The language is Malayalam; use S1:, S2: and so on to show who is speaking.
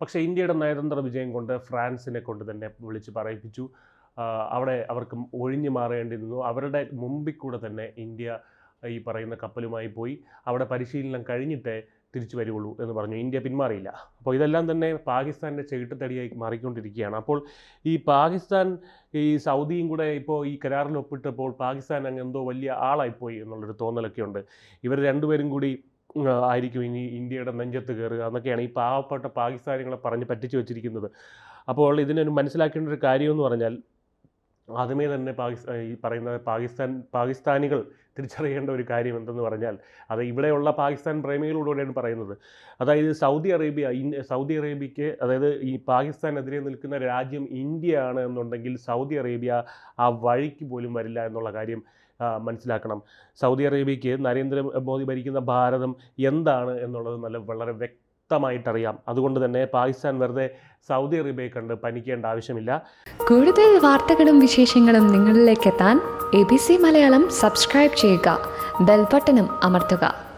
S1: പക്ഷേ ഇന്ത്യയുടെ നയതന്ത്ര വിജയം കൊണ്ട് ഫ്രാൻസിനെ കൊണ്ട് തന്നെ വിളിച്ച് പറയിപ്പിച്ചു. അവിടെ അവർക്ക് ഒഴിഞ്ഞു മാറേണ്ടിയിരുന്നു. അവരുടെ മുമ്പിൽ കൂടെ തന്നെ ഇന്ത്യ ഈ പറയുന്ന കപ്പലുമായി പോയി. അവിടെ പരിശീലനം കഴിഞ്ഞിട്ടേ തിരിച്ചു വരുള്ളൂ എന്ന് പറഞ്ഞു. ഇന്ത്യ പിന്മാറിയില്ല. അപ്പോൾ ഇതെല്ലാം തന്നെ പാകിസ്ഥാന്റെ ചെകിട്ടത്തടിയായി മാറിക്കൊണ്ടിരിക്കുകയാണ്. അപ്പോൾ ഈ പാകിസ്ഥാൻ ഈ സൗദിയും കൂടെ ഇപ്പോൾ ഈ കരാറിൽ ഒപ്പിട്ടപ്പോൾ പാകിസ്ഥാൻ അങ്ങ് എന്തോ വലിയ ആളായിപ്പോയി എന്നുള്ളൊരു തോന്നലൊക്കെ ഉണ്ട് ഇവർ രണ്ടുപേരും കൂടി ആയിരിക്കും ഇനി ഇന്ത്യയുടെ നെഞ്ചത്ത് കയറുക എന്നൊക്കെയാണ് ഈ പാവപ്പെട്ട പാകിസ്ഥാനികളെ പറഞ്ഞ് പറ്റിച്ചു വെച്ചിരിക്കുന്നത്. അപ്പോൾ ഇതിനൊരു മനസ്സിലാക്കേണ്ട ഒരു കാര്യമെന്ന് പറഞ്ഞാൽ ആദ്യമേ തന്നെ പാകിസ്ഥാൻ ഈ പറയുന്ന പാകിസ്ഥാൻ പാകിസ്ഥാനികൾ തിരിച്ചറിയേണ്ട ഒരു കാര്യം എന്തെന്ന് പറഞ്ഞാൽ അത് ഇവിടെയുള്ള പാകിസ്ഥാൻ പ്രേമികളോടുകൂടെയാണ് പറയുന്നത്. അതായത് സൗദി അറേബ്യ സൗദി അറേബ്യയ്ക്ക് അതായത് ഈ പാകിസ്ഥാനെതിരെ നിൽക്കുന്ന രാജ്യം ഇന്ത്യയാണ് എന്നുണ്ടെങ്കിൽ സൗദി അറേബ്യ ആ വഴിക്ക് പോലും വരില്ല എന്നുള്ള കാര്യം മനസ്സിലാക്കണം. സൗദി അറേബ്യയ്ക്ക് നരേന്ദ്രമോദി ഭരിക്കുന്ന ഭാരതം എന്താണ് എന്നുള്ളത് നല്ല വളരെ വ്യക്തമായിട്ടറിയാം. അതുകൊണ്ട് തന്നെ പാകിസ്ഥാൻ വെറുതെ സൗദി അറേബ്യയെ കണ്ട് പനിക്കേണ്ട ആവശ്യമില്ല.
S2: കൂടുതൽ വാർത്തകളും വിശേഷങ്ങളും നിങ്ങളിലേക്ക് എത്താൻ A B C Malayalam subscribe ചെയ്യുക. ബെൽബട്ടനും അമർത്തുക.